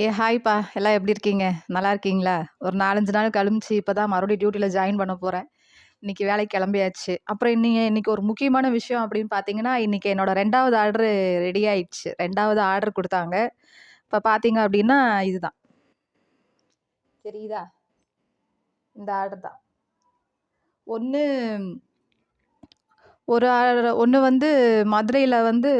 ஏ ஹாய்ப்பா எல்லாம் எப்படி இருக்கீங்க? நல்லா இருக்கீங்களா? ஒரு நாலஞ்சு நாள் கழிச்சு இப்போ தான் மறுபடியும் டியூட்டியில் ஜாயின் பண்ண போகிறேன் இன்றைக்கி வேலைக்கு கிளம்பியாச்சு. அப்புறம் இன்னைக்கு இன்றைக்கி ஒரு முக்கியமான விஷயம் அப்படின்னு பார்த்தீங்கன்னா இன்றைக்கி என்னோடய ரெண்டாவது ஆர்டரு ரெடி ஆயிடுச்சு. ரெண்டாவது ஆர்டர் கொடுத்தாங்க. இப்போ பார்த்தீங்க அப்படின்னா இதுதான். தெரியுதா? இந்த ஆர்டர் தான். ஒன்று ஒரு ஒன்று வந்து மதுரையில் வந்து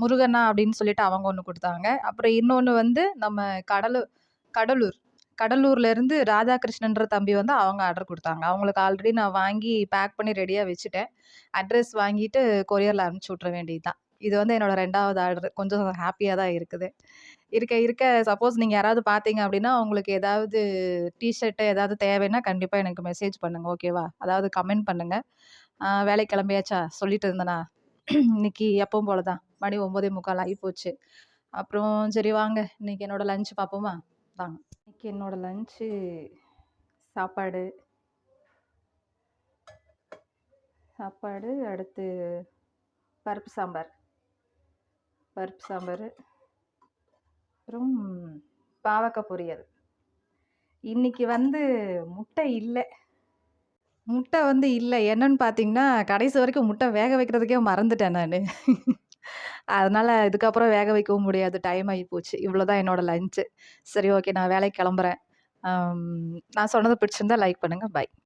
முருகண்ணா அப்படின்னு சொல்லிட்டு அவங்க ஒன்று கொடுத்தாங்க. அப்புறம் இன்னொன்று வந்து நம்ம கடலூர். கடலூர் கடலூர்லேருந்து ராதாகிருஷ்ணன்ற தம்பி வந்து அவங்க ஆர்டர் கொடுத்தாங்க. அவங்களுக்கு ஆல்ரெடி நான் வாங்கி பேக் பண்ணி ரெடியாக வச்சுட்டேன். அட்ரஸ் வாங்கிட்டு கொரியரில் அனுப்பிச்சி விட்ற வேண்டியது தான் இது வந்து என்னோடய ரெண்டாவது ஆர்டர் கொஞ்சம் ஹாப்பியாக தான் இருக்குது. இருக்க இருக்க சப்போஸ் நீங்கள் யாராவது பார்த்தீங்க அப்படின்னா உங்களுக்கு ஏதாவது டிஷர்ட்டு ஏதாவது தேவைன்னா கண்டிப்பாக எனக்கு மெசேஜ் பண்ணுங்கள் ஓகேவா அதாவது கமெண்ட் பண்ணுங்கள் வேலைக்கு கிளம்பியாச்சா? சொல்லிட்டு இருந்தேனா? இன்னைக்கு எப்பவும் போல தான் மணி ஒம்போதே முக்கால் ஆகி போச்சு. அப்புறம் சரி வாங்க இன்னைக்கு என்னோடய லஞ்சு பார்ப்போமா வாங்க. இன்னைக்கு என்னோடய லஞ்சு சாப்பாடு. சாப்பாடு அடுத்து பருப்பு சாம்பார். பருப்பு சாம்பார். அப்புறம் பாவக்காய் பொரியல். இன்னைக்கு வந்து முட்டை இல்லை. முட்டை வந்து இல்ல. என்னன்னு பார்த்தீங்கன்னா, கடைசி வரைக்கும் முட்டை வேக வைக்கிறதுக்கே மறந்துட்டேன் நானு. அதனால இதுக்கப்புறம் வேக வைக்கவும் முடியாது. டைம் ஆகி போச்சு. இவ்வளோதான் என்னோட லஞ்ச்சு. சரி ஓகே. நான் வேலைக்கு கிளம்புறேன். நான் சொன்னது பிடிச்சிருந்தா லைக் பண்ணுங்க. பாய்.